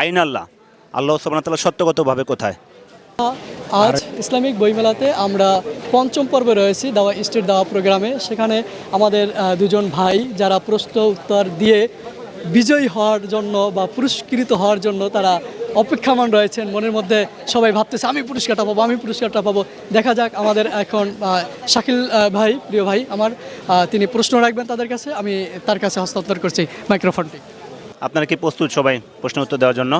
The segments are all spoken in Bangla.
আইন আল্লাহ। আল্লাহ সুবাহতাল্লাহ সত্যগতভাবে কোথায়? আজ ইসলামিক বইমেলাতে আমরা পঞ্চম পর্বে রয়েছি, দাওয়া স্টেট দাওয়া প্রোগ্রামে। সেখানে আমাদের দুজন ভাই যারা প্রশ্ন, উত্তর দিয়ে বিজয়ী হওয়ার জন্য বা পুরস্কৃত হওয়ার জন্য তারা অপেক্ষামান রয়েছেন। মনের মধ্যে সবাই ভাবতেছে, আমি পুরস্কারটা পাবো, আমি পুরস্কারটা পাবো। দেখা যাক আমাদের এখন শাকিল ভাই, প্রিয় ভাই, আমার তিনি প্রশ্ন রাখবেন তাদের কাছে। আমি তার কাছে হস্তান্তর করছি মাইক্রোফোনটি। আপনারা কি প্রস্তুত সবাই প্রশ্ন উত্তর দেওয়ার জন্য?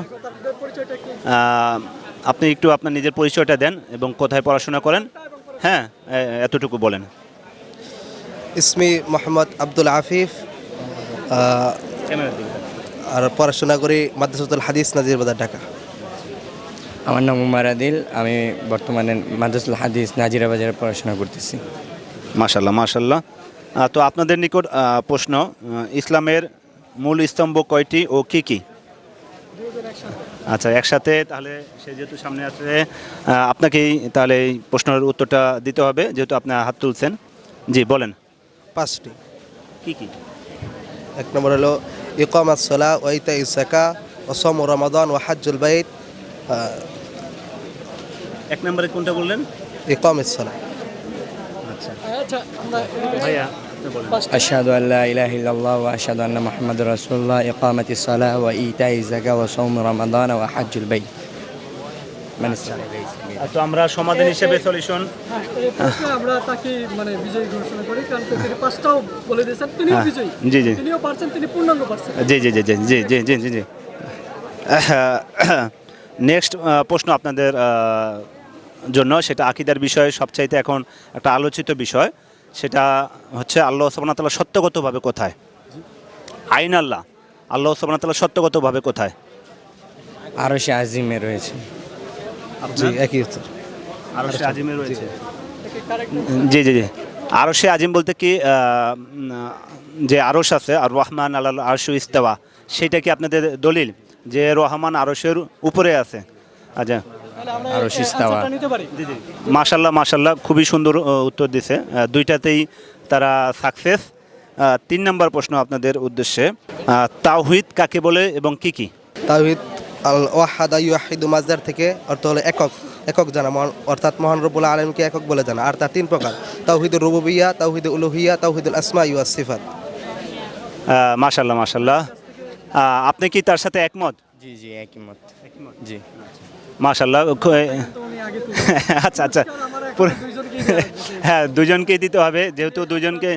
আপনি একটু আপনার নিজের পরিচয়টা দেন এবং কোথায় পড়াশোনা করেন। হ্যাঁ এতটুকু বলেন। ইসমি মোহাম্মদ আব্দুল আফিফ আর পড়াশোনা করি মাদ্রাসাতুল হাদিস নাজির বাজার ঢাকা। আমার নাম উমার আদিল আমি বর্তমানে মাদ্রাসুল হাদিস নাজিরা বাজারে পড়াশোনা করতেছি। মাশাল্লাহ মাশাল্লাহ তো আপনাদের নিকট প্রশ্ন ইসলামের মূল স্তম্ভ কয়টি ও কি কি? আচ্ছা একসাথে তাহলে সে যেহেতু সামনে আছে আপনাকেই তাহলে এই প্রশ্নের উত্তরটা দিতে হবে যেহেতু আপনি হাত তুলছেন। জি বলেন। পাঁচটি। কি কি? এক নম্বর হলো ইকম আসলা ওয়াইতা ইসাকা ওসম রমাদান ও হাজ্জুল বাইত। এক নম্বরে কোনটা বললেন? ইকম ইসলা আচ্ছা আচ্ছা। ভাইয়া আশহাদু আল্লাহ ইলাহা ইল্লাল্লাহ ওয়া আশহাদু আন্না মুহাম্মাদুর রাসূলুল্লাহ ইকামাতিস সালাহ ওয়া ইতাইজ যাকাত ওয়া সাওম রমাদান ওয়া মানে তো আমরা সমাধান হিসেবে সলিউশন হ্যাঁ, আমরা তাকে মানে বিজয়ী ঘোষণা করি কারণ তিনি পাঁচটাও বলে দিয়েছেন তিনিও হ্যাঁ, বিজয়ী। জি, জি। তিনিও পারছেন তিনি পূর্ণাঙ্গ পারছেন। জি জি জি জি জি জি জি জি জি। নেক্সট প্রশ্ন আপনাদের জন্য সেটা আকিদার বিষয়ে সবচাইতে এখন একটা আলোচিত বিষয়। সেটা হচ্ছে আল্লাহ সুবহানাহু সত্যগতভাবে কোথায়? আইন আল্লাহ আল্লাহ সুবহানাহু সত্যগতভাবে কোথায়? আরও সে আজিমে রয়েছে। জি একই উত্তর। আরও সে আজিমে রয়েছে। জি জি জি। আরও সে আজিম বলতে কি যে আরস আছে আর রহমান আল্লাহ আরশু ইস্তাওয়া সেটা কি আপনাদের দলিল? যে রহমান আরশের উপরে আছে। আচ্ছা। তাহলে আমরা আরও এই শিস্তাওয়া। answerটা নিতে পারি। মাশাল্লাহ মাশাল্লাহ খুবই সুন্দর উত্তর দিছে। দুইটাতেই তারা সাকসেস তিন নম্বর প্রশ্ন আপনাদের উদ্দেশ্যে। তাওহিদ কাকে বলে এবং কি কি? তাওহিদ আল ওয়াহাদা ইউহিদু মাজদার থেকে অর্থ হলো একক একক জানা মহান অর্থাৎ মহান রব্বুল আলমকে একক বলে জানা। আর তার তিন প্রকার। তাওহিদুল রুবুবিয়া তাওহিদুল উলুহিয়া তাওহিদুল আসমা ইউ সিফাত। আহ, মাশাল্লাহ মাশাল্লাহ আপনি কি তার সাথে একমত? জি জি একই মত জি। মাশাল্লাহ আচ্ছা আচ্ছা। হ্যাঁ দুজনকেই দিতে হবে যেহেতু দুজনকে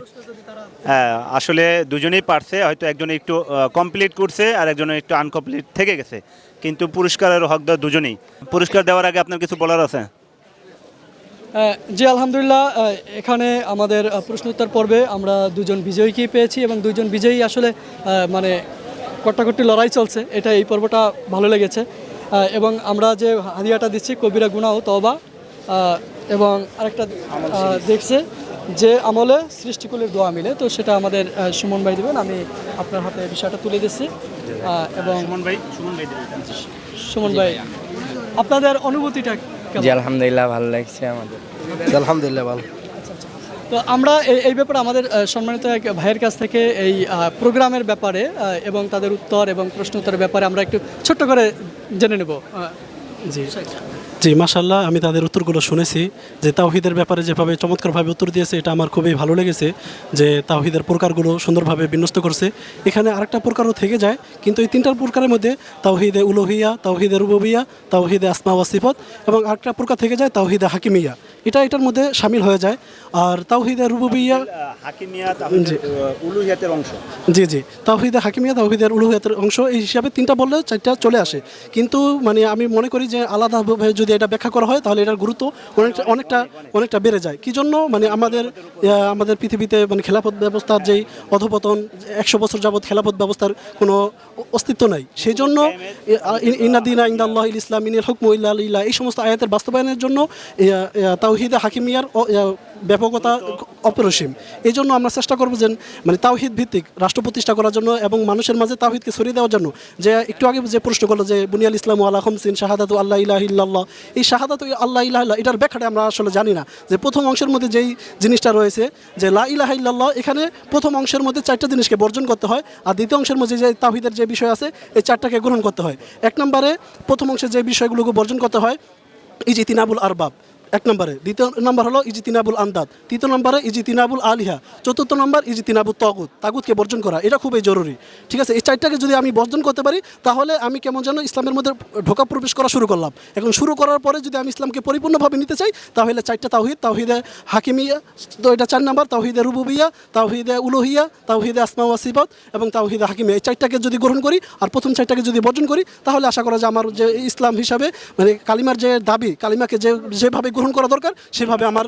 হ্যাঁ আসলে দুজনেই পারছে হয়তো একজন একটু কমপ্লিট করছে আর একজন একটু আনকমপ্লিট থেকে গেছে। কিন্তু পুরস্কারের হকদার দুজনেই। পুরস্কার দেওয়ার আগে আপনার কিছু বলার আছে? আহ, জি আলহামদুলিল্লাহ এখানে আমাদের প্রশ্নোত্তর পর্বে আমরা দুজন বিজয়ীকেই পেয়েছি এবং দুজন বিজয়ী আসলে মানে কট্টাকট্টি লড়াই চলছে। এটা এই পর্বটা ভালো লেগেছে। এবং আমরা যে হাদিয়াটা দিচ্ছি কবিরা গুনাও তবা এবং আরেকটা দেখছে যে আমলে সৃষ্টিকুলের দোয়া মিলে। তো সেটা আমাদের সুমন ভাই দেবেন আমি আপনার হাতে বিষয়টা তুলে দিচ্ছি। এবং সুমন ভাই সুমন ভাই সুমন ভাই আপনাদের অনুভূতিটা জি আলহামদুলিল্লাহ ভালো লাগছে আমাদের। আলহামদুলিল্লাহ ভালো। তো আমরা এই ব্যাপারে আমাদের সম্মানিত এক ভাইয়ের কাছ থেকে এই প্রোগ্রামের ব্যাপারে এবং তাদের উত্তর এবং প্রশ্ন উত্তরের ব্যাপারে আমরা একটু ছোট্ট করে জেনে নেব। জি। জি মাশাল্লাহ আমি তাদের উত্তরগুলো শুনেছি যে তাওহিদের ব্যাপারে যেভাবে চমৎকারভাবে উত্তর দিয়েছে, এটা আমার খুবই ভালো লেগেছে যে তাওহিদের প্রকারগুলো সুন্দরভাবে বিন্যস্ত করছে। এখানে আরেকটা প্রকারও থেকে যায়, কিন্তু এই তিনটার প্রকারের মধ্যে তাওহিদে উলোহিয়া, তাওহিদে রুববিয়া, তাওহিদে আসমা ওয়াসিফত এবং আরেকটা প্রকার থেকে যায় তাওহিদে হাকিমিয়া। এটা এটার মধ্যে সামিল হয়ে যায়। আর তাওহিদা রুববিয়া হাকিমিয়া উলুহিয়াতের অংশ। জি জি। তাওহিদা হাকিমিয়া তাওহিদের উলুহিয়াতের অংশ এই হিসাবে তিনটা বললে চারটা চলে আসে। কিন্তু মানে আমি মনে করি যে আলাদাভাবে যদি এটা ব্যাখ্যা করা হয় তাহলে এটার গুরুত্ব অনেকটা অনেকটা অনেকটা বেড়ে যায়। কি জন্য? মানে আমাদের আমাদের পৃথিবীতে মানে খেলাফত ব্যবস্থার যেই অধপতন একশো বছর যাবৎ খেলাফত ব্যবস্থার কোনো অস্তিত্ব নাই। সেই জন্য ইনাদিনা ইন্দাল্লাহ ইসলাম ইনিল হুকম ইল্লা ইল্লাহ এই সমস্ত আয়াতের বাস্তবায়নের জন্য তাও তাওহিদে হাকিমিয়ার ব্যাপকতা অপরিসীম। এই জন্য আমরা চেষ্টা করব যে মানে তাওহিদ ভিত্তিক রাষ্ট্র প্রতিষ্ঠা করার জন্য এবং মানুষের মাঝে তাওহিদকে ছড়িয়ে দেওয়ার জন্য যে, একটু আগে যে প্রশ্ন করল যে, বুনিয়াল ইসলাম আল্লাহ হমসিন শাহাদাত আল্লাহ ইলাহ ইল্লাল্লাহ। এই শাহাদাত আল্লাহ ইল্লাহ এটার ব্যাখ্যাটা আমরা আসলে জানি না। যে প্রথম অংশের মধ্যে যেই জিনিসটা রয়েছে, যে লা ইলাহ ইল্লাল্লাহ, এখানে প্রথম অংশের মধ্যে চারটা জিনিসকে বর্জন করতে হয় আর দ্বিতীয় অংশের মধ্যে যে তাওহিদের যে বিষয় আছে, এই চারটাকে গ্রহণ করতে হয়। এক নম্বরে প্রথম অংশে যে বিষয়গুলোকে বর্জন করতে হয়, ইজিতিনাবুল আরবাব। এক নম্বরে। দ্বিতীয় নম্বর হলো ইজিতিনাবুল আন্দাদ। তৃতীয় নম্বরে ইজিতিনাবুল আলিহা। চতুর্থ নম্বর ইজিতিনাবুল তগুত, তাগুতকে বর্জন করা। এটা খুবই জরুরি। ঠিক আছে, এই চারটাকে যদি আমি বর্জন করতে পারি, তাহলে আমি কেমন যেন ইসলামের মধ্যে ঢোকা প্রবেশ করা শুরু করলাম। এখন শুরু করার পরে যদি আমি ইসলামকে পরিপূর্ণভাবে নিতে চাই, তাহলে চারটা তাহিদ তাওহিদে হাকিমিয়া, তো এটা চার নম্বর, তাওহিদে রুবুবিয়া, তাওহিদে উলোহিয়া, তাওহিদে আসমা ওয়াসিবত এবং তাওহিদে হাকিমিয়া। এই চারটাকে যদি গ্রহণ করি আর প্রথম চারটাকে যদি বর্জন করি, তাহলে আশা করা যায় আমার যে ইসলাম হিসাবে মানে কালিমার যে দাবি, কালিমাকে যে যেভাবে গ্রহণ করা দরকার, সেভাবে আমার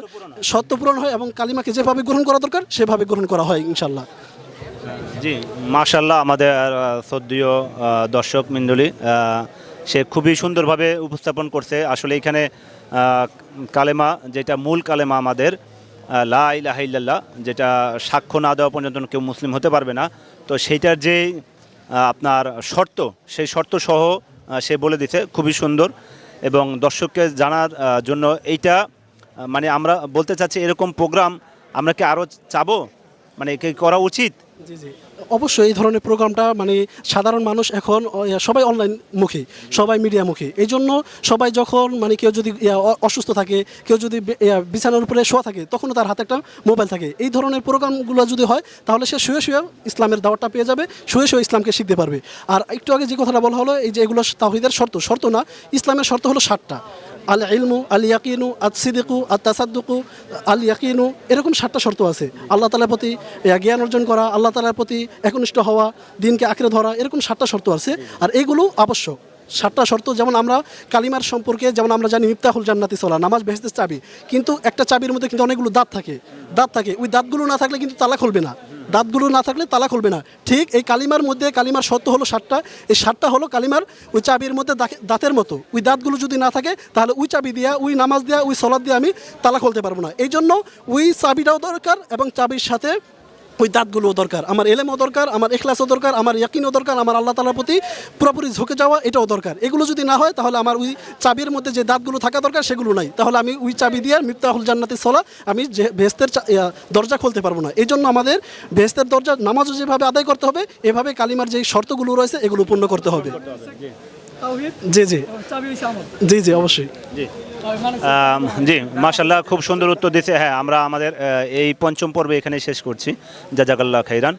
সত্য পূরণ হয় এবং কালিমাকে যেভাবে গ্রহণ করা দরকার, সেভাবে গ্রহণ করা হয় ইনশাল্লাহ জি মাশাল্লাহ আমাদের শ্রদ্ধীয় দর্শক মণ্ডলী সে খুবই সুন্দরভাবে উপস্থাপন করছে। আসলে এখানে কালেমা যেটা মূল কালেমা আমাদের লা যেটা সাক্ষ্য না দেওয়া পর্যন্ত কেউ মুসলিম হতে পারবে না। তো সেইটার যে আপনার শর্ত, সেই শর্ত সহ সে বলে দিছে, খুবই সুন্দর। এবং দর্শককে জানার জন্য এইটা মানে আমরা বলতে চাচ্ছি এরকম প্রোগ্রাম আমরা কি আরও চাবো? মানে করা উচিত? জি জি। অবশ্যই এই ধরনের প্রোগ্রামটা মানে সাধারণ মানুষ এখন সবাই অনলাইন মুখী, সবাই মিডিয়া মুখী। এই জন্য সবাই যখন মানে কেউ যদি অসুস্থ থাকে, কেউ যদি বিছানার উপরে শোয়া থাকে, তখনও তার হাতে একটা মোবাইল থাকে। এই ধরনের প্রোগ্রামগুলো যদি হয়, তাহলে সে শুয়ে শুয়ে ইসলামের দাওয়াতটা পেয়ে যাবে, শুয়ে শুয়ে ইসলামকে শিখতে পারবে। আর একটু আগে যে কথাটা বলা হলো, এই যে এগুলো তাহিদের শর্ত শর্ত না, ইসলামের শর্ত হলো ষাটটা আল ইলমু আল ইয়াকিনু আত সিদিকু আত তাসাদ্দুকু আল ইয়াকিনু এরকম সাতটা শর্ত আছে। আল্লাহ তালার প্রতি জ্ঞান অর্জন করা, আল্লাহ তালার প্রতি একনিষ্ঠ হওয়া, দিনকে আঁকড়ে ধরা, এরকম সাতটা শর্ত আছে। আর এইগুলো আবশ্যক। সাতটা শর্ত, যেমন আমরা কালিমার সম্পর্কে, যেমন আমরা জানি মিফতাহুল জান্নাতি সলা, নামাজ বেহেস্তের চাবি। কিন্তু একটা চাবির মধ্যে কিন্তু অনেকগুলো দাঁত থাকে। দাঁত থাকে। ওই দাঁতগুলো না থাকলে কিন্তু তালা খুলবে না। দাঁতগুলো না থাকলে তালা খুলবে না। ঠিক এই কালিমার মধ্যে, কালিমার সত্য হলো সাতটা। এই সাতটা হলো কালিমার ওই চাবির মধ্যে দাঁতের মতো। ওই দাঁতগুলো যদি না থাকে, তাহলে ওই চাবি দিয়া, ওই নামাজ দিয়া, ওই সলাদ দিয়ে আমি তালা খুলতে পারব না। এই জন্য ওই চাবিটাও দরকার এবং চাবির সাথে ওই দাঁতগুলোও দরকার। আমার এলেমও দরকার, আমার এখলাসও দরকার, আমার ইয়াকিনও দরকার, আমার আল্লাহ তালার প্রতি পুরোপুরি ঝুঁকে যাওয়া, এটাও দরকার। এগুলো যদি না হয়, তাহলে আমার ওই চাবির মধ্যে যে দাঁতগুলো থাকা দরকার, সেগুলো নাই। তাহলে আমি ওই চাবি দিয়ে মিফতাহুল জান্নাতি সলা, আমি যে ভেস্তের দরজা খুলতে পারব না। এই জন্য আমাদের ভেস্তের দরজা, নামাজও যেভাবে আদায় করতে হবে, এভাবে কালিমার যে শর্তগুলো রয়েছে, এগুলো পূর্ণ করতে হবে। জি জি। জি জি অবশ্যই। জি। জি মাশাল্লাহ খুব সুন্দর উত্তর দিয়েছে। হ্যাঁ আমরা আমাদের এই পঞ্চম পর্বে এখানে শেষ করছি। জাজাকাল্লাহ খাইরান।